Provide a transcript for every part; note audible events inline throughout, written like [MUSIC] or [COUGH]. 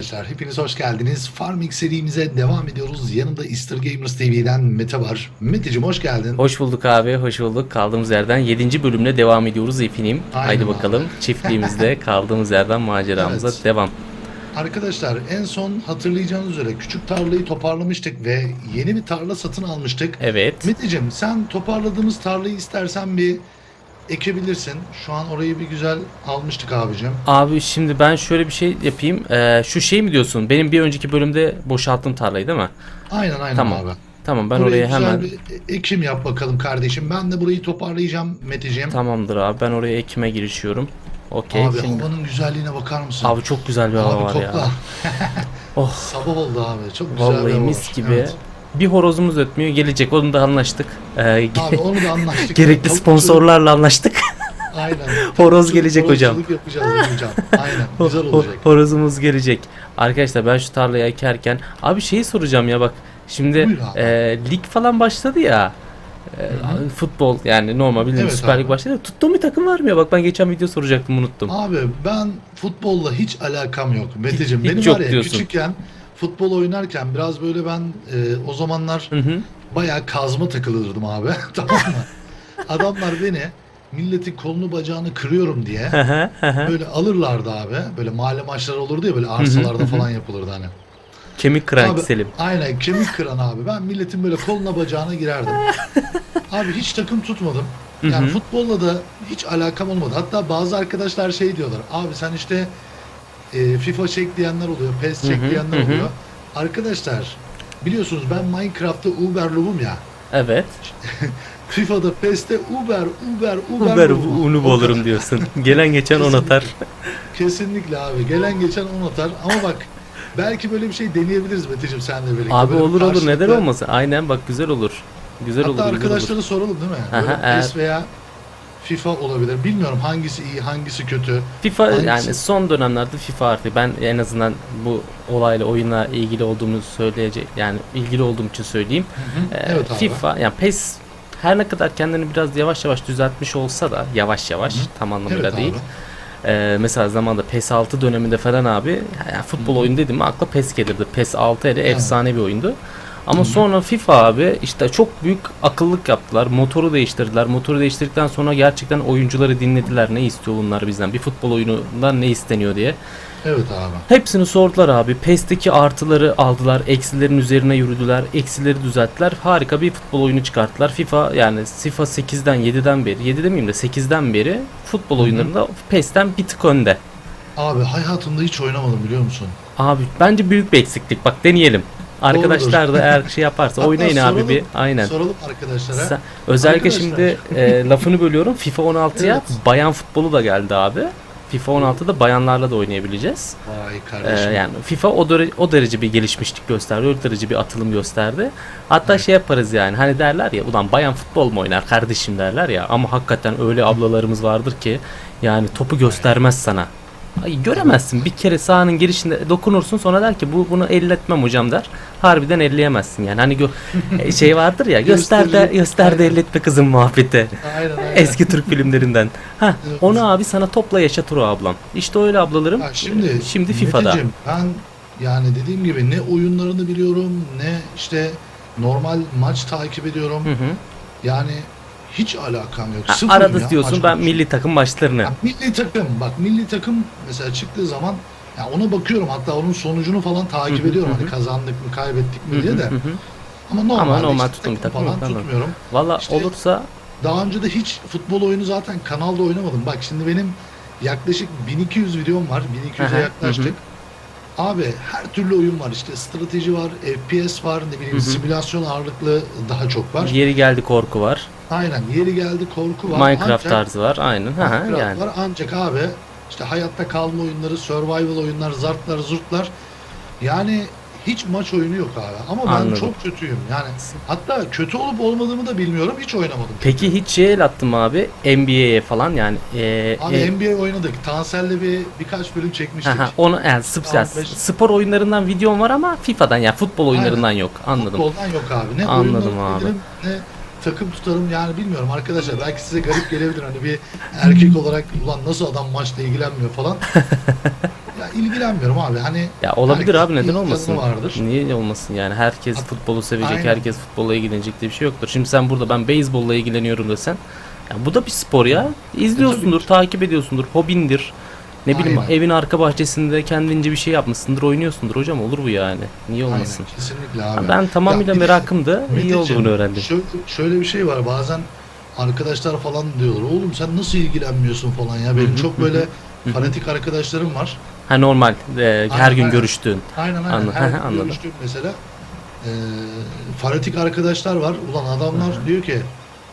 Arkadaşlar hepiniz hoş geldiniz. Farming serimize devam ediyoruz. Yanımda Easter Gamers TV'den Mete var. Meteciğim hoş geldin. Hoş bulduk abi, hoş bulduk. Kaldığımız yerden 7. bölümle devam ediyoruz efendim. Aynen Haydi abi. bakalım çiftliğimizde [LAUGHS] kaldığımız yerden maceramıza Evet. devam. Arkadaşlar en son hatırlayacağınız üzere küçük tarlayı toparlamıştık ve yeni bir tarla satın almıştık. Evet. Meteciğim sen toparladığımız tarlayı istersen bir ekebilirsin. Şu an orayı bir güzel almıştık abicim. Abi şimdi ben şöyle bir şey yapayım. Ee, şu şey mi diyorsun? Benim bir önceki bölümde boşalttığım tarlayı değil mi? Aynen aynen Tamam. abi. Tamam ben Buraya oraya güzel hemen... bir ekim yap bakalım kardeşim. Ben de burayı toparlayacağım Meteciğim. Tamamdır abi ben oraya ekime girişiyorum. Okey. Abi Şimdi... havanın güzelliğine bakar mısın? Abi çok güzel bir hava Abi var topla. ya. [LAUGHS] Oh. Sabah oldu abi. Çok güzel bir Vallahi hava mis var. gibi. Evet. Bir horozumuz ötmüyor. Gelecek. Onu da anlaştık. Ee, Abi onu da anlaştık. [LAUGHS] gerekli Tavukçuluk- sponsorlarla anlaştık. Aynen. [LAUGHS] Horoz gelecek hocam. yapacağız hocam. Aynen. [LAUGHS] Güzel Ho- olacak. Horozumuz gelecek. Arkadaşlar ben şu tarlayı ekerken abi şeyi soracağım ya bak. Şimdi Buyur abi. e, lig falan başladı ya. E, Hı futbol yani normal bildiğimiz Evet Süper Lig abi. başladı. Tuttuğum bir takım var mı ya? Bak ben geçen video soracaktım unuttum. Abi ben futbolla hiç alakam yok. Meteciğim hiç benim yok var ya diyorsun. küçükken futbol oynarken biraz böyle ben e, o zamanlar Hı hı. bayağı kazma takılırdım abi. [LAUGHS] tamam mı? Adamlar beni milletin kolunu bacağını kırıyorum diye Hı hı, hı hı. böyle alırlardı abi. Böyle mahalle maçları olurdu ya böyle arsalarda falan yapılırdı hani. Kemik kıran Abi, Selim. Aynen kemik kıran abi. Ben milletin böyle koluna bacağına girerdim. [LAUGHS] abi hiç takım tutmadım. Yani futbolla da hiç alakam olmadı. Hatta bazı arkadaşlar şey diyorlar. Abi sen işte e, FIFA çek diyenler oluyor. PES çek diyenler hı hı. oluyor. Arkadaşlar biliyorsunuz ben Minecraft'ta Uber'lubum ya. Evet. [LAUGHS] FIFA'da PES'te Uber, Uber, Uber, Uber unub olurum diyorsun. [LAUGHS] Gelen geçen on atar. Kesinlikle abi. Gelen geçen on atar. Ama bak belki böyle bir şey deneyebiliriz Meteciğim senle birlikte. Abi Böyle olur olur neden olmasın. Aynen bak güzel olur. Güzel Hatta olur. olur. arkadaşlara soralım değil mi? Aha, Böyle PES veya FIFA olabilir. Bilmiyorum hangisi iyi, hangisi kötü. FIFA Hangisi? yani son dönemlerde FIFA artık ben en azından bu olayla oyunla ilgili olduğumu söyleyecek yani ilgili olduğum için söyleyeyim. Ee, Evet abi. FIFA yani PES her ne kadar kendini biraz yavaş yavaş düzeltmiş olsa da yavaş yavaş Hı hı. tam anlamıyla Evet değil. abi. Ee, mesela zamanda PES 6 döneminde falan abi yani futbol Hı hı. oyunu dedim mi akla PES gelirdi. PES 6 hele Evet. efsane bir oyundu. Ama sonra FIFA abi işte çok büyük akıllık yaptılar. Motoru değiştirdiler. Motoru değiştirdikten sonra gerçekten oyuncuları dinlediler. Ne istiyor bunlar bizden? Bir futbol oyunundan ne isteniyor diye. Evet abi. Hepsini sordular abi. PES'teki artıları aldılar. Eksilerin üzerine yürüdüler. Eksileri düzelttiler. Harika bir futbol oyunu çıkarttılar. FIFA yani FIFA 8'den 7'den beri 7 demeyeyim de 8'den beri futbol Hı hı. oyunlarında PES'ten bir tık önde. Abi hayatımda hiç oynamadım biliyor musun? Abi bence büyük bir eksiklik. Bak deneyelim. Arkadaşlar da eğer şey yaparsa Hatta oynayın abi soralım- bir. Aynen. Soralım arkadaşlara. Sen- özellikle Arkadaşlar. şimdi e, lafını bölüyorum. FIFA 16'ya Evet. bayan futbolu da geldi abi. FIFA 16'da bayanlarla da oynayabileceğiz. Vay Ee, kardeşim. yani FIFA o, dere- o derece bir gelişmişlik gösterdi. O derece bir atılım gösterdi. Hatta şey yaparız yani hani derler ya ulan bayan futbol mu oynar kardeşim derler ya ama hakikaten öyle ablalarımız vardır ki yani topu göstermez sana. Ay, göremezsin bir kere sahanın girişinde dokunursun sonra der ki bu bunu elletmem hocam der. Harbiden elleyemezsin yani hani gö- e, şey vardır ya göster de göster de elletme kızım muhabbeti. Aynen aynen. Eski Türk filmlerinden. Ha onu abi sana topla yaşatır o ablam. İşte öyle ablalarım. Bak şimdi, şimdi FIFA'da. Meteciğim, ben yani dediğim gibi ne oyunlarını biliyorum ne işte normal maç takip ediyorum. Hı hı. Yani hiç alakam yok. Ha, Sıfır arada ya, diyorsun ben maç. milli takım maçlarını. Ya milli takım bak milli takım mesela çıktığı zaman ya ona bakıyorum hatta onun sonucunu falan takip Hı hı, ediyorum hı hani kazandık mı kaybettik mi diye de hı hı. ama normalde normal işte tuttuğum bir takım falan anladım. tutmuyorum. Valla İşte- olursa Daha önce de hiç futbol oyunu zaten kanalda oynamadım. Bak şimdi benim yaklaşık 1200 videom var. 1200'e Hı hı, yaklaştık. Abi her türlü oyun var işte strateji var, FPS var, ne bileyim Hı hı. simülasyon ağırlıklı daha çok var. yeri geldi korku var. Aynen yeri geldi korku var. Minecraft Ancak- tarzı var. Aynen. Ha, Minecraft yani. var ancak abi işte hayatta kalma oyunları, survival oyunlar, zartlar, zurtlar yani hiç maç oyunu yok abi. Ama ben Anladım. çok kötüyüm. Yani hatta kötü olup olmadığımı da bilmiyorum. Hiç oynamadım. Peki hiç şey el attın mı abi? NBA'ye falan yani. E, Abi e, NBA oynadık. Tansel'le bir birkaç bölüm çekmiştik. ha, ha, onu yani sp- beş- spor oyunlarından videom var ama FIFA'dan yani futbol oyunlarından yok. Anladım. Futboldan yok abi. Ne Anladım abi. bilirim, ne takım tutarım yani bilmiyorum arkadaşlar. Belki size garip gelebilir hani bir erkek olarak ulan nasıl adam maçla ilgilenmiyor falan. [LAUGHS] ya ilgilenmiyorum abi. Hani Ya olabilir abi neden olmasın? Vardır. Niye olmasın yani? Herkes futbolu sevecek, Aynen. herkes futbolla ilgilenecek diye bir şey yoktur. Şimdi sen burada ben beyzbolla ilgileniyorum desen ya bu da bir spor ya. İzliyorsundur, tabii. takip ediyorsundur, hobindir. Ne bileyim Aynen. evin arka bahçesinde kendince bir şey yapmışsındır, oynuyorsundur hocam olur bu yani. Niye olmasın? Aynen, kesinlikle abi. Ben tamamıyla merakımdı. iyi Meteciğim, olduğunu öğrendim. Şöyle, şöyle bir şey var bazen arkadaşlar falan diyorlar oğlum sen nasıl ilgilenmiyorsun falan ya benim çok böyle hı. fanatik arkadaşlarım var. Ha normal. e, her Aynen, gün aynen. görüştüğün. Aynen aynen. Anladım, Her gün anladım. görüştüğüm mesela e, fanatik arkadaşlar var. Ulan adamlar diyor ki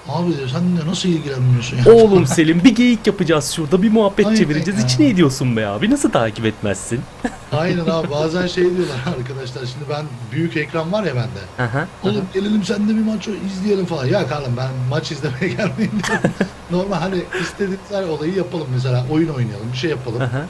abi diyor sen de nasıl ilgilenmiyorsun ya? Oğlum Selim bir geyik yapacağız şurada bir muhabbet Aynen çevireceğiz. ya. İçine ediyorsun be abi. Nasıl takip etmezsin? [LAUGHS] Aynen abi bazen şey diyorlar [LAUGHS] arkadaşlar şimdi ben büyük ekran var ya bende. Aha. Oğlum gelelim sen de bir maç izleyelim falan. Ya kardeşim ben maç izlemeye [LAUGHS] gelmeyeyim diyorum. Normal hani istediğiniz her olayı yapalım mesela oyun oynayalım bir şey yapalım. Aha.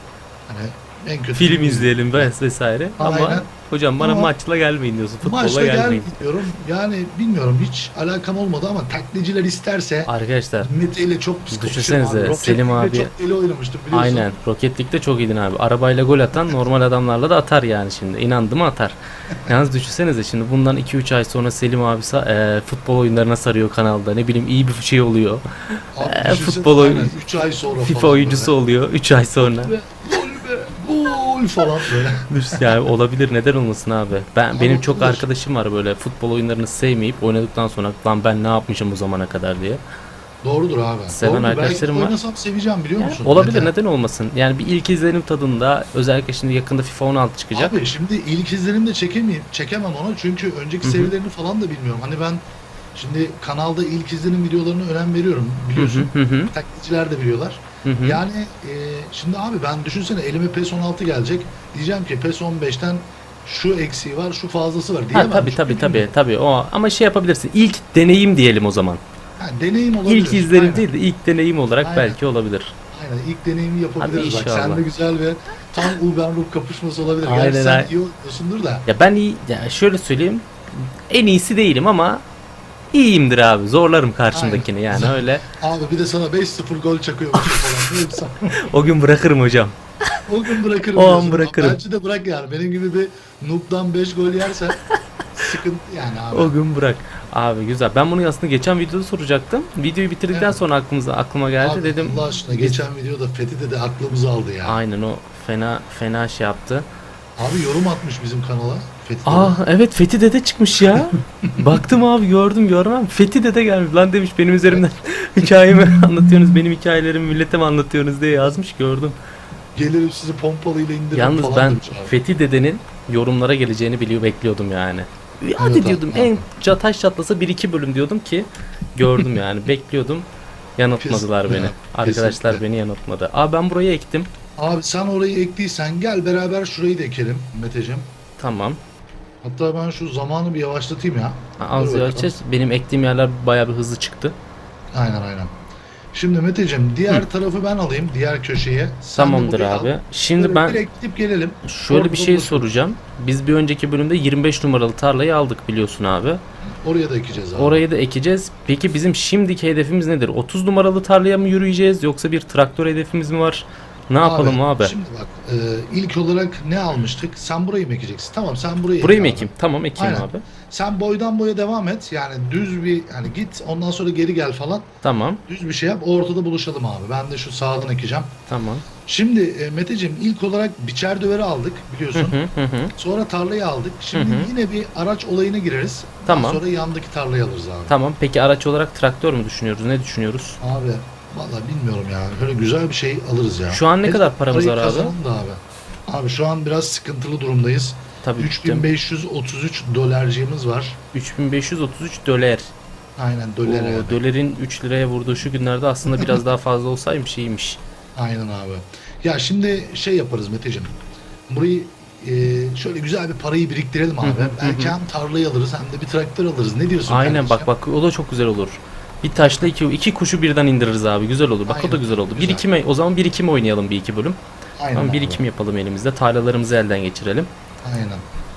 Hani en kötü Film izleyelim ves- vesaire. Ama Aynen. hocam bana Ama maçla gelmeyin diyorsun. Futbolla Maçta gel gelmeyin. diyorum. Yani bilmiyorum hiç alakam olmadı ama taklitciler isterse Arkadaşlar Mete ile çok Düşünsenize, abi. Selim abi- çok deli oynamıştım biliyorsun. aynen Rocket League'de çok iyiydin abi. Arabayla gol atan normal adamlarla da atar yani şimdi. İnandı mı atar. [LAUGHS] Yalnız düşünsenize şimdi bundan 2-3 ay sonra Selim abi e, futbol oyunlarına sarıyor kanalda. Ne bileyim iyi bir şey oluyor. Abi düşünsene, futbol oyunu- aynen, 3 ay sonra FIFA oyuncusu oluyor 3 ay sonra. böyle. Ve Gol be gol falan böyle. [LAUGHS] yani olabilir neden olmasın abi. Ben benim çok olabilir. arkadaşım var böyle futbol oyunlarını sevmeyip oynadıktan sonra lan ben ne yapmışım bu zamana kadar diye. Doğrudur abi. Seven Doğrudur. arkadaşlarım Belki var. oynasam seveceğim biliyor musun? olabilir neden olmasın. Yani bir ilk izlenim tadında özellikle şimdi yakında FIFA 16 çıkacak. Abi şimdi ilk izlenim de çekemeyeyim, çekemem ona çünkü önceki Hı hı. serilerini falan da bilmiyorum. Hani ben şimdi kanalda ilk izlenim videolarına önem veriyorum biliyorsun. hı hı hı. Taklitçiler de biliyorlar. Hı hı. Yani e, şimdi abi ben düşünsene elime PES 16 gelecek. Diyeceğim ki PES 15'ten şu eksiği var, şu fazlası var Ha diyemem. tabii Çünkü tabii tabii bilmiyorum. tabii o ama şey yapabilirsin. İlk deneyim diyelim o zaman. Ha, deneyim olabilir. İlk izlenim Aynen. değil de ilk deneyim olarak Aynen. belki olabilir. Aynen ilk deneyimi yapabiliriz Hadi bak. Sen de güzel bir tam Uber Rup kapışması olabilir. Aynen, Gerçi sen iyi oynuyorsundur da. Ya ben iyi ya şöyle söyleyeyim. En iyisi değilim ama iyiyimdir abi. Zorlarım karşımdakini yani Aynen. öyle. Abi bir de sana 5-0 gol çakıyormuş [LAUGHS] falan. O gün bırakırım hocam. O gün bırakırım. O an bırakırım. Bence de bırak yani. Benim gibi bir noob'dan 5 gol yersen sıkıntı yani abi. O gün bırak. Abi güzel. Ben bunu aslında geçen videoda soracaktım. Videoyu bitirdikten Evet. sonra aklımıza aklıma geldi Abi dedim. Allah aşkına geçen videoda Fethi de, de aklımızı aldı ya. Aynen o fena fena şey yaptı. Abi yorum atmış bizim kanala. Fethi de. Aa evet Fethi Dede çıkmış ya. [LAUGHS] Baktım abi gördüm görmem. Fethi Dede gelmiş. Lan demiş benim üzerimden [LAUGHS] hikayemi anlatıyorsunuz. Benim hikayelerimi millete mi anlatıyorsunuz diye yazmış gördüm. Gelirim sizi pompalıyla indiririm Yalnız falan ben demiş abi. Fethi Dede'nin yorumlara geleceğini biliyor bekliyordum yani. Hadi Evet, diyordum abi. en ça- taş çatlasa 1-2 bölüm diyordum ki gördüm yani [LAUGHS] bekliyordum. Yanıltmadılar Kesinlikle, beni. Arkadaşlar kesinlikle. beni yanıltmadı. Aa ben buraya ektim. Abi sen orayı ekliysen gel beraber şurayı da ekelim Meteciğim. Tamam. Hatta ben şu zamanı bir yavaşlatayım ya. Az Dur. Benim ektiğim yerler bayağı bir hızlı çıktı. Aynen aynen. Şimdi Meteciğim diğer tarafı ben alayım diğer köşeye. Sen de Tamamdır burayı al. abi. Şimdi Böyle ben direkt gidip gelelim. şöyle Orada bir şey buluşuruz. soracağım. Biz bir önceki bölümde 25 numaralı tarlayı aldık biliyorsun abi. Oraya da ekeceğiz abi. Orayı da ekeceğiz. Peki bizim şimdiki hedefimiz nedir? 30 numaralı tarlaya mı yürüyeceğiz yoksa bir traktör hedefimiz mi var? Ne yapalım abi? Şimdi bak e, ilk olarak ne almıştık? Sen burayı mı ekeceksin? Tamam sen burayı Burayı mı abi. ekeyim? Tamam ekeyim Aynen. abi. Sen boydan boya devam et. Yani düz bir hani git ondan sonra geri gel falan. Tamam. Düz bir şey yap. Ortada buluşalım abi. Ben de şu sağdan ekeceğim. Tamam. Şimdi e, Meteciğim ilk olarak biçer döveri aldık biliyorsun. hı hı hı. Sonra tarlayı aldık. Şimdi Hı hı. yine bir araç olayına gireriz. Daha Tamam. Sonra yandaki tarlayı alırız abi. Tamam. Peki araç olarak traktör mü düşünüyoruz? Ne düşünüyoruz? Abi vallahi bilmiyorum ya. Böyle güzel bir şey alırız ya. Şu an ne Hele kadar paramız parayı var abi? kazanalım da abi. Abi şu an biraz sıkıntılı durumdayız. Tabii ki. 3533 dolarcığımız var. 3533 dolar. Aynen O dolar yani. doların 3 liraya vurduğu şu günlerde aslında [LAUGHS] biraz daha fazla olsaymış iyiymiş. Aynen abi. Ya şimdi şey yaparız Meteciğim. Burayı e, şöyle güzel bir parayı biriktirelim abi. Belki hem tarlayı alırız hem de bir traktör alırız. Ne diyorsun Aynen kardeşim? bak bak o da çok güzel olur. Bir taşla iki, iki kuşu birden indiririz abi. Güzel olur. Bak o da Aynen, güzel oldu. güzel. 1 2 mi? O zaman 1 2 mi oynayalım bir iki bölüm? Aynen Tamam 1 abi. 2 mi yapalım elimizde? Tarlalarımızı elden geçirelim. Aynen.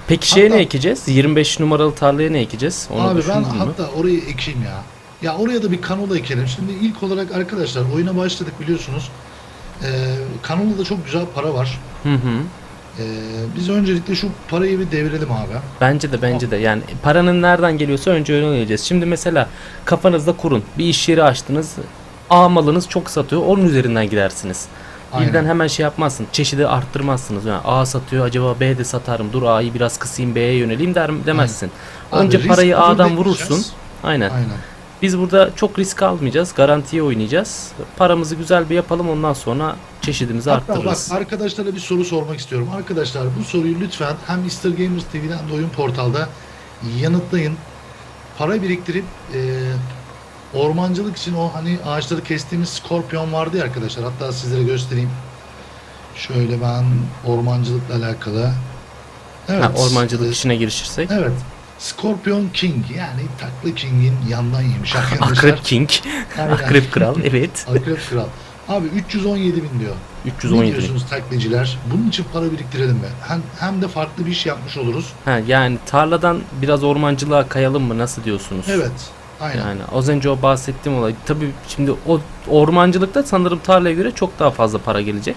Peki şeye Hatta- ne ekeceğiz? 25 numaralı tarlaya ne ekeceğiz? Onu abi ben mü? hatta orayı ekeyim ya. Ya oraya da bir kanola ekelim. Şimdi ilk olarak arkadaşlar oyuna başladık biliyorsunuz. Ee, kanola da çok güzel para var. Hı hı. Ee, biz öncelikle şu parayı bir devirelim abi. Bence de bence de yani paranın nereden geliyorsa önce öyle öğreneceğiz. Şimdi mesela kafanızda kurun. Bir iş yeri açtınız. A malınız çok satıyor. Onun üzerinden gidersiniz. Aynen. Birden hemen şey yapmazsın. Çeşidi arttırmazsınız. Yani A satıyor acaba B de satarım. Dur A'yı biraz kısayım B'ye yöneleyim der demezsin. Abi Önce risk parayı A'dan vurursun. Aynen. Aynen. Biz burada çok risk almayacağız. Garantiye oynayacağız. Paramızı güzel bir yapalım ondan sonra çeşidimizi Hatta arttırırız. bak arkadaşlara bir soru sormak istiyorum. Arkadaşlar bu soruyu lütfen hem Mr. Gamers TV'den de oyun portalda yanıtlayın. Para biriktirip e, ormancılık için o hani ağaçları kestiğimiz skorpiyon vardı ya arkadaşlar. Hatta sizlere göstereyim. Şöyle ben ormancılıkla alakalı. Evet. Ha, ormancılık e, işine girişirsek. Evet. Scorpion King yani Taklı King'in yandan yemiş [LAUGHS] arkadaşlar. Akrep King. Aynen. Akrep Kral evet. Akrep Kral. Abi 317 bin diyor. Ne 317. diyorsunuz taklitciler? Bunun için para biriktirelim mi? Hem, hem de farklı bir iş yapmış oluruz. Ha, yani tarladan biraz ormancılığa kayalım mı nasıl diyorsunuz? Evet. Aynen. Yani az önce o bahsettiğim olay. Tabii şimdi o ormancılıkta sanırım tarlaya göre çok daha fazla para gelecek.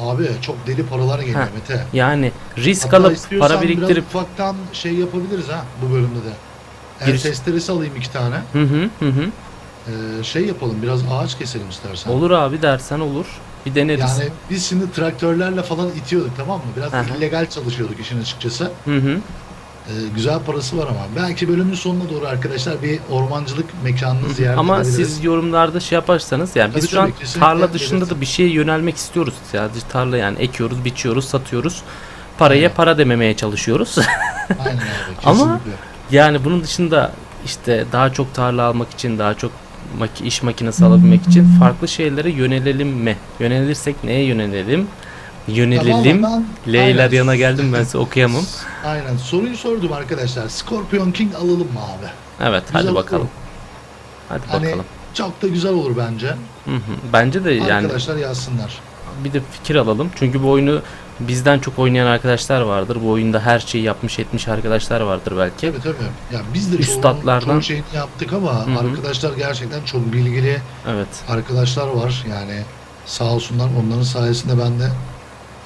Abi çok deli paralar geliyor Ha. Mete. Yani risk Hatta alıp para biriktirip biraz ufaktan şey yapabiliriz ha bu bölümde de. Giriş- testeresi alayım iki tane. hı hı hı hı. Ee, şey yapalım biraz ağaç keselim istersen. Olur abi dersen olur. Bir deneriz. Yani biz şimdi traktörlerle falan itiyorduk tamam mı? Biraz hı. illegal çalışıyorduk işin açıkçası. Hı hı. Ee, güzel parası var ama. Belki bölümün sonuna doğru arkadaşlar bir ormancılık mekanını ziyaret Ama edebiliriz. siz yorumlarda şey yaparsanız yani biz Tabii şu an tabii, tarla dışında belirtin. da bir şeye yönelmek istiyoruz. Sadece tarla yani ekiyoruz, biçiyoruz, satıyoruz. Paraya Aynen. para dememeye çalışıyoruz. Aynen abi. [LAUGHS] Ama- Kesinlikle. yani bunun dışında işte daha çok tarla almak için, daha çok maki- iş makinesi alabilmek için farklı şeylere yönelelim mi? Yönelirsek neye yönelelim? Yönelelim. Tamamen ben- L'ler aynen. yana geldim ben size okuyamam. [LAUGHS] Aynen. Soruyu sordum arkadaşlar. Scorpion King alalım mı abi? Evet hadi Güzel bakalım. olur. Hadi Hani bakalım. çok da güzel olur bence. Hı hı. Bence de yani Arkadaşlar yazsınlar. bir de fikir alalım. Çünkü bu oyunu bizden çok oynayan arkadaşlar vardır. Bu oyunda her şeyi yapmış etmiş arkadaşlar vardır belki. Tabii tabii. Ya biz de çoğu, Üstatlardan- çoğu şeyini yaptık ama Hı hı. arkadaşlar gerçekten çok bilgili Evet. arkadaşlar var. Yani sağ olsunlar onların sayesinde ben de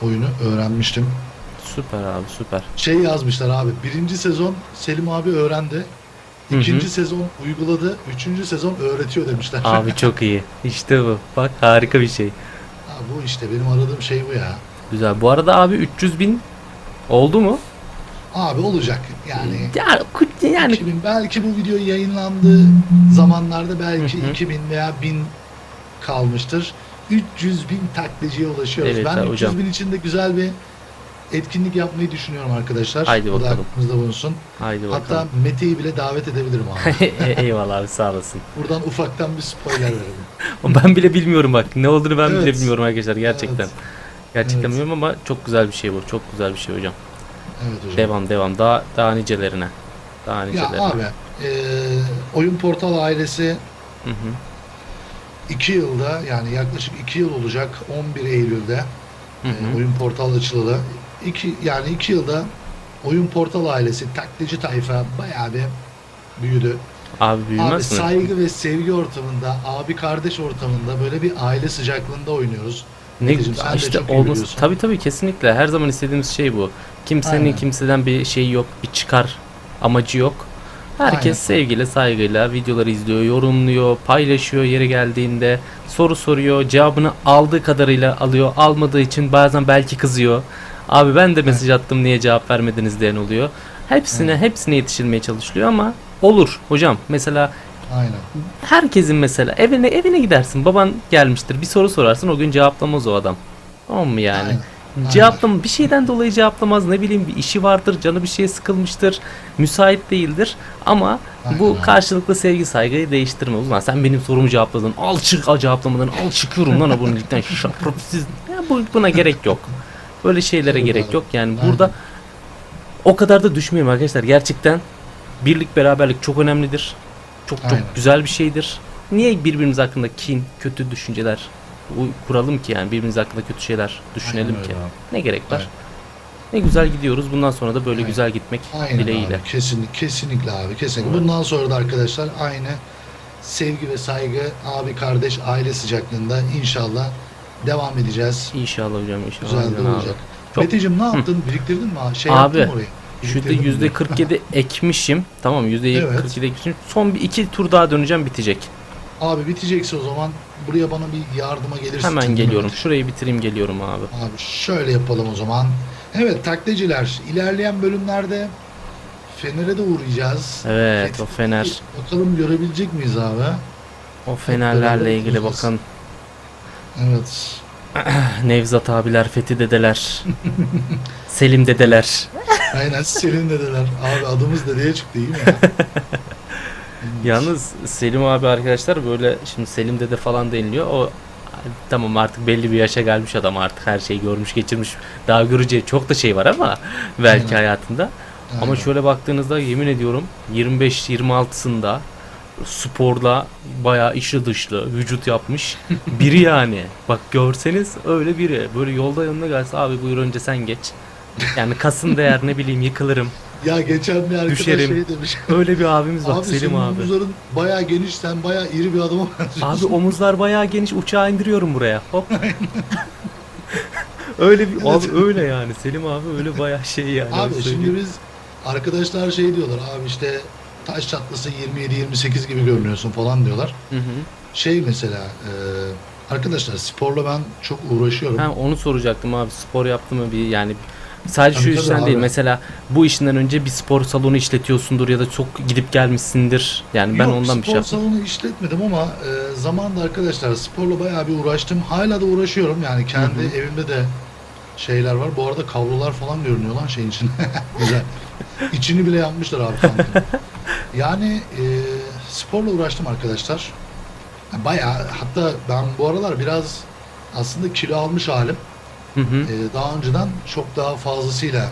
oyunu öğrenmiştim. Süper abi süper. Şey yazmışlar abi. Birinci sezon Selim abi öğrendi. İkinci sezon uyguladı. Üçüncü sezon öğretiyor demişler. Abi çok iyi. İşte bu. Bak harika bir şey. Ha, bu işte benim aradığım şey bu ya. Güzel. Bu arada abi 300 bin oldu mu? Abi olacak yani. Ya yani 2000 belki bu video yayınlandığı zamanlarda belki Hı hı. 2000 veya 1000 kalmıştır. 300 bin taklitciye ulaşıyoruz. Evet, ben ha, 300 hocam. bin içinde güzel bir etkinlik yapmayı düşünüyorum arkadaşlar. Haydi Bu da bakalım. aklınızda bulunsun. haydi Hatta bakalım. Mete'yi bile davet edebilirim abi. [LAUGHS] E- Eyvallah abi sağ olasın. Buradan ufaktan bir spoiler verelim. [LAUGHS] Ben bile bilmiyorum bak. Ne olduğunu ben bile Evet. bilmiyorum arkadaşlar gerçekten. Evet. Bilmiyorum ama çok güzel bir şey bu. Çok güzel bir şey hocam. Evet hocam. Devam devam. Daha daha nicelerine. Daha Ya nicelerine. abi e, Oyun Portal ailesi Hı hı. 2 yılda yani yaklaşık 2 yıl olacak 11 Eylül'de Hı e, hı. oyun portal açılalı. İki, yani 2 yılda oyun portal ailesi taklitçi tayfa bayağı bir büyüdü. Abi Abi büyümez mi? saygı ve sevgi ortamında, abi kardeş ortamında böyle bir aile sıcaklığında oynuyoruz. Ne sen de işte çok iyi olması biliyorsun. tabii tabii kesinlikle her zaman istediğimiz şey bu. Kimsenin Aynen. kimseden bir şey yok, bir çıkar amacı yok. Herkes Aynen. sevgiyle, saygıyla videoları izliyor, yorumluyor, paylaşıyor yeri geldiğinde, soru soruyor, cevabını aldığı kadarıyla alıyor, almadığı için bazen belki kızıyor. Abi ben de mesaj attım niye cevap vermediniz diyen oluyor. Hepsine hepsine yetişilmeye çalışılıyor ama olur hocam. Mesela Aynen. herkesin mesela evine evine gidersin. Baban gelmiştir. Bir soru sorarsın. O gün cevaplamaz o adam. Tamam mı yani? Aynen. Cevaplam bir şeyden dolayı cevaplamaz. Ne bileyim bir işi vardır, canı bir şeye sıkılmıştır, müsait değildir. Ama bu Aynen. karşılıklı sevgi saygıyı değiştirmez. Ulan sen benim sorumu cevapladın. Al çık al cevaplamadan al çıkıyorum lan abonelikten. Şapropsiz. Ya bu, buna gerek yok. Böyle şeylere gerek yok. Yani Aynen. burada o kadar da düşmeyelim arkadaşlar. Gerçekten birlik beraberlik çok önemlidir. Çok çok Aynen. güzel bir şeydir. Niye birbirimiz hakkında kin, kötü düşünceler kuralım ki yani birbirimiz hakkında kötü şeyler düşünelim Aynen ki? abi. Ne gerek var? Aynen. Ne güzel gidiyoruz. Bundan sonra da böyle Aynen. güzel gitmek Aynen dileğiyle. abi. Kesinlikle, kesinlikle abi. Kesinlikle. Evet. Bundan sonra da arkadaşlar aynı sevgi ve saygı, abi kardeş, aile sıcaklığında inşallah devam edeceğiz. İnşallah hocam inşallah. Güzel de Aynen abi. olacak. Çok- Meteciğim ne yaptın? Biriktirdin mi? Şey Abi, yaptın mı orayı. Şurada yüzde 47 [LAUGHS] ekmişim. Tamam yüzde Evet. 47 ekmişim. Son bir iki tur daha döneceğim bitecek. Abi bitecekse o zaman buraya bana bir yardıma gelirsin. Hemen geliyorum. Şurayı bitireyim geliyorum abi. Abi şöyle yapalım o zaman. Evet taklitciler ilerleyen bölümlerde Fener'e de uğrayacağız. Evet o fener. Bakalım görebilecek miyiz abi? O fenerlerle ilgili bakın. Evet. [CLEARS THROAT] Nevzat abiler, Fethi dedeler. [LAUGHS] Selim dedeler. [LAUGHS] Aynen Selim dedeler. Abi adımız dedeye çıktı iyi mi ya? [LAUGHS] Yalnız Selim abi arkadaşlar böyle şimdi Selim dede falan deniliyor. O tamam artık belli bir yaşa gelmiş adam artık her şeyi görmüş geçirmiş. Daha göreceği çok da şey var ama [LAUGHS] belki Aynen. hayatında. Ama Aynen. şöyle baktığınızda yemin ediyorum 25-26'sında sporla bayağı içli dışlı vücut yapmış biri [LAUGHS] yani. Bak görseniz öyle biri. Böyle yolda yanına gelse abi buyur önce sen geç. Yani kasın değer ne bileyim yıkılırım. Ya geçen bir arkadaş Düşerim. şey demiş. Öyle bir abimiz bak abi Selim senin abi. omuzların bayağı geniş sen bayağı iri bir adama benziyorsun. Abi omuzlar bayağı geniş uçağı indiriyorum buraya. Hop. [LAUGHS] öyle bir abi öyle yani Selim abi öyle bayağı şey yani. Abi öyle şimdi söyleyeyim. biz arkadaşlar şey diyorlar abi işte taş çatlası 27-28 gibi görünüyorsun falan diyorlar. Hı hı. Şey mesela e, arkadaşlar sporla ben çok uğraşıyorum. Ha, onu soracaktım abi spor yaptı mı bir yani sadece şu Tabii, tabii işten değil abi. mesela bu işinden önce bir spor salonu işletiyorsundur ya da çok gidip gelmişsindir yani ben Yok, ondan bir şey spor yaptım. salonu işletmedim ama e, zamanında arkadaşlar sporla bayağı bir uğraştım. Hala da uğraşıyorum yani kendi Hı hı. evimde de şeyler var. Bu arada kablolar falan görünüyor lan şeyin içinde. [LAUGHS] Güzel. İçini bile yapmışlar abi. [LAUGHS] Yani e, sporla uğraştım arkadaşlar. Bayağı hatta ben bu aralar biraz aslında kilo almış halim. Hı hı. E, daha önceden çok daha fazlasıyla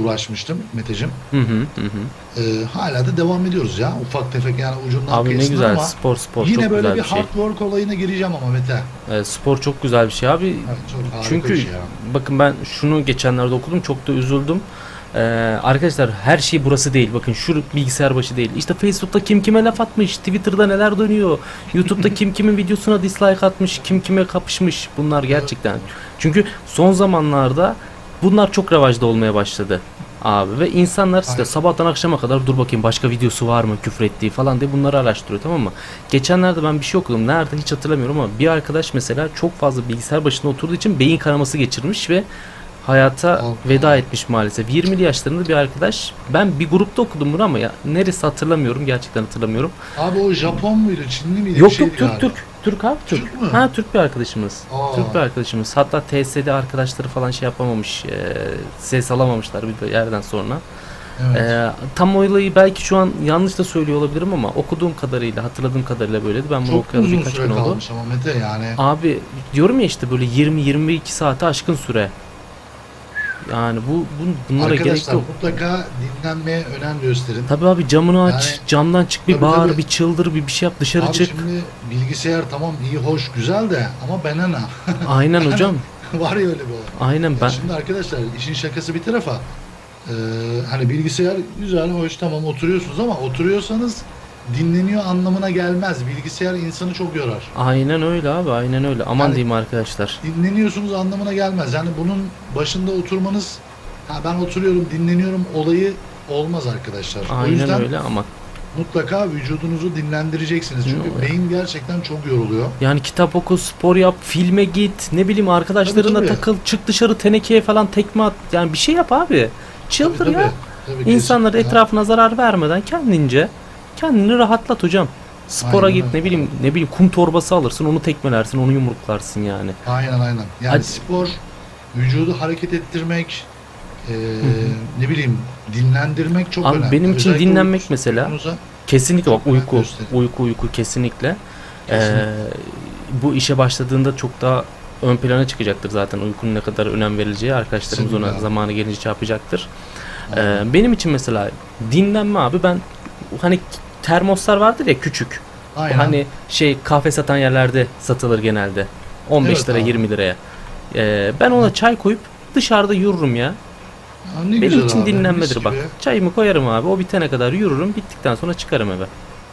uğraşmıştım Meteciğim. Hı hı. Hı. E, hala da devam ediyoruz ya. Ufak tefek yani ucundan Abi ne kıyısından güzel ama spor spor yine çok böyle güzel bir bir şey. hard work olayına gireceğim ama Mete. Ee, spor çok güzel bir şey abi. Evet, çok harika Çünkü bir şey ya. bakın ben şunu geçenlerde okudum çok da üzüldüm. Ee, arkadaşlar her şey burası değil. Bakın şu bilgisayar başı değil. İşte Facebook'ta kim kime laf atmış, Twitter'da neler dönüyor, YouTube'da kim kimin videosuna dislike atmış, kim kime kapışmış. Bunlar gerçekten. Çünkü son zamanlarda bunlar çok revaçta olmaya başladı abi ve insanlar Aynen. sabahtan akşama kadar dur bakayım başka videosu var mı küfür ettiği falan diye bunları araştırıyor tamam mı? Geçenlerde ben bir şey okudum. Nerede hiç hatırlamıyorum ama bir arkadaş mesela çok fazla bilgisayar başında oturduğu için beyin kanaması geçirmiş ve hayata Allah. veda etmiş maalesef. 20'li yaşlarında bir arkadaş. Ben bir grupta okudum bunu ama ya neresi hatırlamıyorum. Gerçekten hatırlamıyorum. Abi o Japon muydu, Çinli miydi? Yok yok Türk. Türk. Türk abi Türk. Türk mü? Ha Türk bir arkadaşımız. Aa. Türk bir arkadaşımız. Hatta TSD arkadaşları falan şey yapamamış. e, ses alamamışlar bir yerden sonra. Evet. Ee, tam olayı belki şu an yanlış da söylüyor olabilirim ama okuduğum kadarıyla, hatırladığım kadarıyla böyleydi. Ben bunu çok okuyalı uzun birkaç süre gün oldu. kalmış ama Mete yani. Abi diyorum ya işte böyle 20-22 saate aşkın süre. Yani bu, bu bunlara gerek Arkadaşlar yok. mutlaka dinlenmeye önem gösterin. Tabii abi camını aç, Yani- camdan çık bir Tabii, bağır, tabii. bir çıldır, bir bir şey yap, dışarı Abi çık. şimdi bilgisayar tamam iyi hoş güzel de ama banana. Aynen [LAUGHS] hocam. Var ya öyle bir olay. Aynen ben. Şimdi arkadaşlar işin şakası bir tarafa. Ee, hani bilgisayar güzel hoş tamam oturuyorsunuz ama oturuyorsanız dinleniyor anlamına gelmez. Bilgisayar insanı çok yorar. Aynen öyle abi, aynen öyle. Aman Yani- diyeyim arkadaşlar. Dinleniyorsunuz anlamına gelmez. Yani bunun başında oturmanız ha ben oturuyorum dinleniyorum olayı olmaz arkadaşlar. o Aynen yüzden öyle ama mutlaka vücudunuzu dinlendireceksiniz. Çünkü Yok. beyin gerçekten çok yoruluyor. yani kitap oku, spor yap, filme git, ne bileyim arkadaşlarına Tabii, tabii. takıl, çık dışarı tenekeye falan tekme at. Yani bir şey yap abi. Çıldır Tabii, ya. tabii. Tabii, kesinlikle. etrafına zarar vermeden kendince kendini rahatlat hocam. Spora Aynen git ne bileyim ne bileyim kum torbası alırsın onu tekmelersin onu yumruklarsın yani. Aynen aynen. Yani Hadi. spor, vücudu hareket ettirmek, e, ne bileyim dinlendirmek çok Abi önemli. benim için Özellikle dinlenmek mesela- Kesinlikle bak uyku uyku uyku kesinlikle. Kesinlikle. Ee, bu işe başladığında çok daha ön plana çıkacaktır zaten uykunun ne kadar önem verileceği arkadaşlarımız ona Kesinlikle. zamanı gelince. Aynen. Ee, benim için mesela dinlenme abi ben hani termoslar vardır ya küçük. Aynen. Hani şey kahve satan yerlerde satılır genelde. 15 Evet lira abi. 20 liraya. Ee, ben ona çay koyup dışarıda yürürüm ya. Benim için abi, dinlenmedir bak. gibi. Çayımı koyarım abi. O bitene kadar yürürüm. Bittikten sonra çıkarım eve.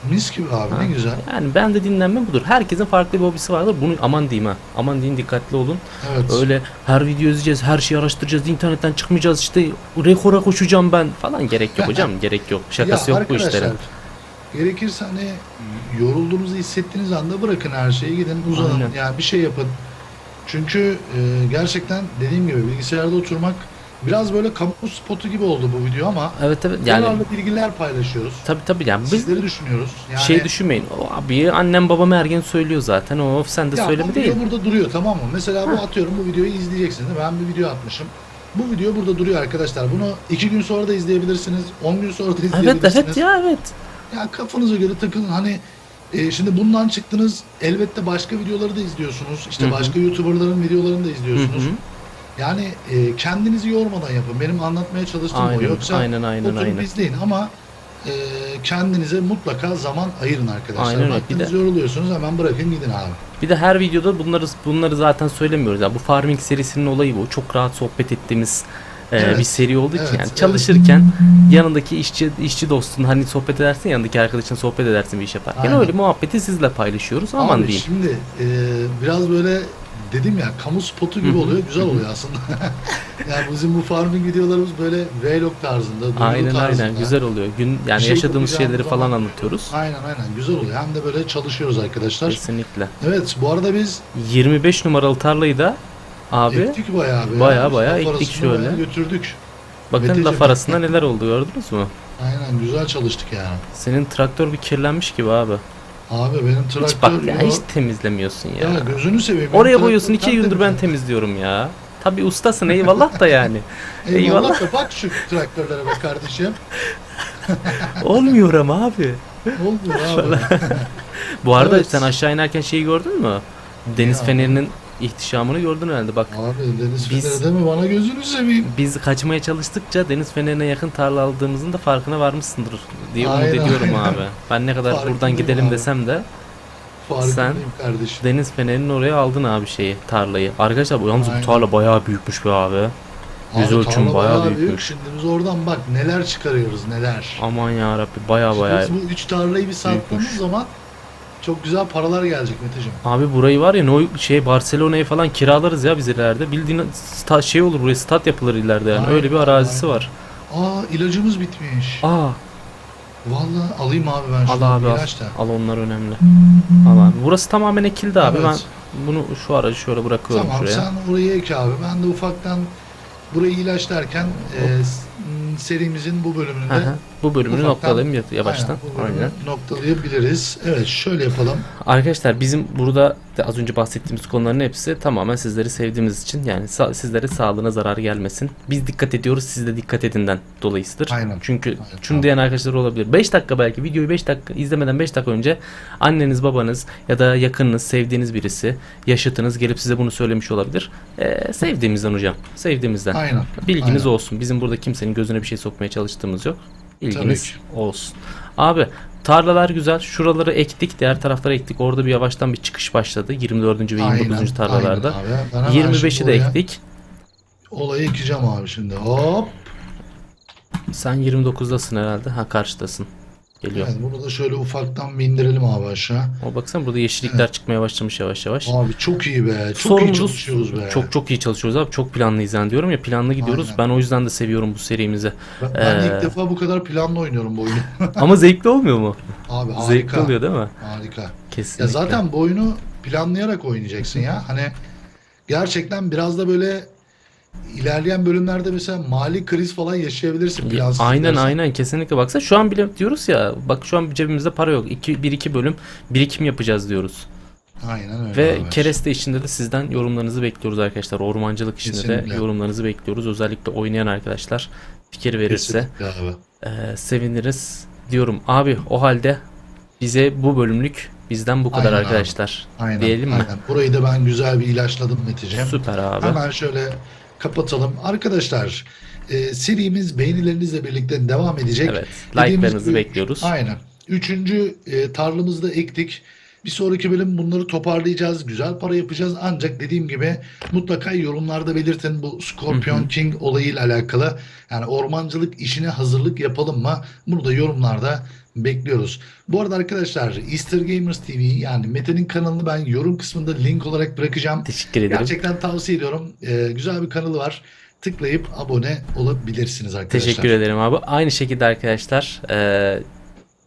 Mis gibi abi Ha. ne güzel. Yani ben de dinlenme budur. Herkesin farklı bir hobisi vardır. Bunu aman diyeyim ha. Aman deyin dikkatli olun. Evet. Öyle her video izleyeceğiz, her şeyi araştıracağız, internetten çıkmayacağız işte rekora koşacağım ben falan gerek yok [LAUGHS] hocam gerek yok. Şakası Ya yok bu işlerin. Gerekirse hani yorulduğunuzu hissettiğiniz anda bırakın her şeyi gidin uzanın. Aynen. Yani bir şey yapın. Çünkü e, gerçekten dediğim gibi bilgisayarda oturmak biraz böyle kamu spotu gibi oldu bu video ama Evet evet yani yararlı bilgiler paylaşıyoruz. tabii tabii yani biz Sizleri düşünüyoruz. Yani şey düşünmeyin. O abi annem babam her gün söylüyor zaten. O sen de ya söyleme bu değil. video burada duruyor tamam mı? Mesela bu atıyorum bu videoyu izleyeceksiniz. değil mi? Ben bir video atmışım. Bu video burada duruyor arkadaşlar. Bunu iki gün sonra da izleyebilirsiniz. 10 gün sonra da Evet izleyebilirsiniz. evet ya evet. Ya kafanıza göre takılın hani e, şimdi bundan çıktınız elbette başka videoları da izliyorsunuz. İşte Hı hı. başka YouTuber'ların videolarını da Hı izliyorsunuz. hı. Yani e, kendinizi yormadan yapın. Benim anlatmaya çalıştığım o. Aynen Yoksa aynen aynen oturup aynen. izleyin ama e, kendinize mutlaka zaman ayırın arkadaşlar. Aynen Baktınız de- yoruluyorsunuz hemen bırakın gidin abi. Bir de her videoda bunları bunları zaten söylemiyoruz. Yani bu farming serisinin olayı bu. Çok rahat sohbet ettiğimiz e, Evet. bir seri için Evet, yani evet. çalışırken yanındaki işçi işçi dostun hani sohbet edersin yanındaki arkadaşın sohbet edersin bir iş yaparken Aynen. öyle muhabbeti sizle paylaşıyoruz. Aman abi diyeyim. şimdi e, biraz böyle dedim ya kamu spotu gibi oluyor. Güzel oluyor aslında. [LAUGHS] yani bizim bu farming videolarımız böyle vlog tarzında, duyuru Aynen tarzında. aynen güzel oluyor. Gün yani Bir şey yaşadığımız yapacağımız şeyleri falan zaman- anlatıyoruz. Aynen aynen güzel oluyor. Hem de böyle çalışıyoruz arkadaşlar. Kesinlikle. Evet bu arada biz 25 numaralı tarlayı da abi ektik bayağı bir. Bayağı ya. bayağı Laf ektik arasında şöyle. bayağı götürdük. bakın Meteciğim. laf arasında neler oldu gördünüz mü? Aynen güzel çalıştık yani. Senin traktör bir kirlenmiş gibi abi. Abi benim Hiç traktör bak ya yo- hiç temizlemiyorsun ya. ya gözünü seveyim. benim Oraya koyuyorsun iki tertemiz gündür ben temizliyorum ya. Tabi ustasın eyvallah da yani. [LAUGHS] Eyvallah. da bak şu traktörlere be kardeşim. [LAUGHS] Olmuyor ama abi. Olmuyor abi. [LAUGHS] Bu arada Evet. sen aşağı inerken şeyi gördün mü? Deniz Ya. fenerinin ihtişamını gördün herhalde bak. Abi deniz Biz- feneri deme bana gözünü seveyim. Biz kaçmaya çalıştıkça deniz fenerine yakın tarla aldığımızın da farkına varmışsındır diye umut Aynen, ediyorum aynen. abi. [LAUGHS] Ben ne kadar buradan Farkındayım gidelim abi. desem de Farkındayım kardeşim. deniz fenerinin oraya aldın abi şeyi tarlayı. Arkadaşlar bu yalnız bu Aynen. tarla bayağı büyükmüş be abi. Yüz ölçüm bayağı büyük. büyükmüş. Şimdi biz oradan bak neler çıkarıyoruz neler. Aman ya Rabbi bayağı Şimdi bayağı. Biz bu üç tarlayı bir sattığımız zaman çok güzel paralar gelecek Meteciğim. Abi burayı var ya no şey Barcelona'yı falan kiralarız ya biz ileride. Bildiğin sta, şey olur buraya stat yapılır ileride yani. Aynen, Öyle bir arazisi aynen. var. Aa ilacımız bitmiş. Aa Vallahi alayım abi ben al şunu abi al. ilaç da. Al onlar önemli. Al abi. Burası tamamen ekildi abi. Evet. Ben bunu şu aracı şöyle bırakıyorum Tamam şuraya. sen oraya ek abi. Ben de ufaktan burayı ilaçlarken e, serimizin bu bölümünde hı. Bu bölümünü Ufaktan- noktalayayım ya- yavaştan. Aynen, noktalayabiliriz. Evet şöyle yapalım. Arkadaşlar bizim burada da az önce bahsettiğimiz konuların hepsi tamamen sizleri sevdiğimiz için yani sa- sizlere sağlığına zarar gelmesin. Biz dikkat ediyoruz siz de dikkat edinden dolayısıdır. Aynen. Çünkü Aynen. şunu diyen arkadaşlar olabilir. 5 dakika belki videoyu 5 dakika izlemeden 5 dakika önce anneniz babanız ya da yakınınız sevdiğiniz birisi yaşıtınız gelip size bunu söylemiş olabilir. Ee, sevdiğimizden hocam. Sevdiğimizden. Aynen. Bilginiz Aynen. olsun. Bizim burada kimsenin gözüne bir şey sokmaya çalıştığımız yok. İlginiz olsun. Abi tarlalar güzel. Şuraları ektik. Diğer taraflara ektik. Orada bir yavaştan bir çıkış başladı. 24. ve 29. tarlalarda. aynen abi. Ben hemen 25'i şimdi de ektik. Olayı ekeceğim abi şimdi. Hop. Sen 29'dasın herhalde. Ha karşıdasın. Geliyor. Evet, bunu da şöyle ufaktan bindirelim abi aşağı. O baksana burada yeşillikler çıkmaya başlamış yavaş yavaş. Abi çok iyi be. Çok iyi Sorumluluğu- çalışıyoruz be. Çok çok iyi çalışıyoruz abi. Çok planlıyız yani diyorum ya planlı gidiyoruz. Aynen. Ben o yüzden de seviyorum bu serimizi. Ben, ben Ee, ilk defa bu kadar planlı oynuyorum bu oyunu. [LAUGHS] Ama zevkli olmuyor mu? abi harika. Zevkli oluyor değil mi? Harika. Kesinlikle. Ya zaten bu oyunu planlayarak oynayacaksın ya. Hani gerçekten biraz da böyle ilerleyen bölümlerde mesela mali kriz falan yaşayabilirsin Ya, plansız aynen gidersen. aynen kesinlikle baksana şu an bile diyoruz ya bak şu an cebimizde para yok. 2 1 2 bölüm birikim yapacağız diyoruz. Aynen öyle. Ve abi. kereste işinde de sizden yorumlarınızı bekliyoruz arkadaşlar. Ormancılık işinde de Kesinlikle. yorumlarınızı bekliyoruz. Özellikle oynayan arkadaşlar fikir verirse abi. e, seviniriz diyorum. Abi o halde bize bu bölümlük bizden bu kadar Aynen abi. arkadaşlar. Aynen. Diyelim mi? aynen. Burayı da ben güzel bir ilaçladım Meteciğim. Süper abi. Hemen şöyle kapatalım. Arkadaşlar e, serimiz beğenilerinizle birlikte devam edecek. Evet. Like'larınızı bekliyoruz. Aynen. Üçüncü e, tarlamızı da ektik. Bir sonraki bölüm bunları toparlayacağız. Güzel para yapacağız. Ancak dediğim gibi mutlaka yorumlarda belirtin bu Scorpion King olayıyla alakalı. Yani ormancılık işine hazırlık yapalım mı? Bunu da yorumlarda bekliyoruz. Bu arada arkadaşlar Easter Gamers TV yani Mete'nin kanalını ben yorum kısmında link olarak bırakacağım. Teşekkür ederim. Gerçekten tavsiye ediyorum. Ee, güzel bir kanalı var. Tıklayıp abone olabilirsiniz arkadaşlar. Teşekkür ederim abi. Aynı şekilde arkadaşlar e,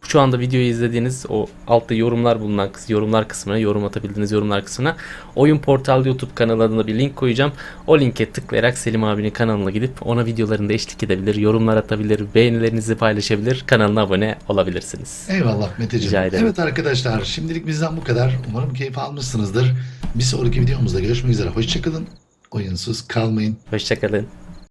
şu anda videoyu izlediğiniz o altta yorumlar bulunan yorumlar kısmına yorum atabildiğiniz yorumlar kısmına Oyun Portal YouTube kanalı adına bir link koyacağım. O linke tıklayarak Selim abinin kanalına gidip ona videolarında eşlik edebilir, yorumlar atabilir, beğenilerinizi paylaşabilir, kanalına abone olabilirsiniz. Eyvallah Meteciğim. Rica ederim. Evet arkadaşlar şimdilik bizden bu kadar. Umarım keyif almışsınızdır. Bir sonraki videomuzda görüşmek üzere. Hoşçakalın. Oyunsuz kalmayın. Hoşçakalın.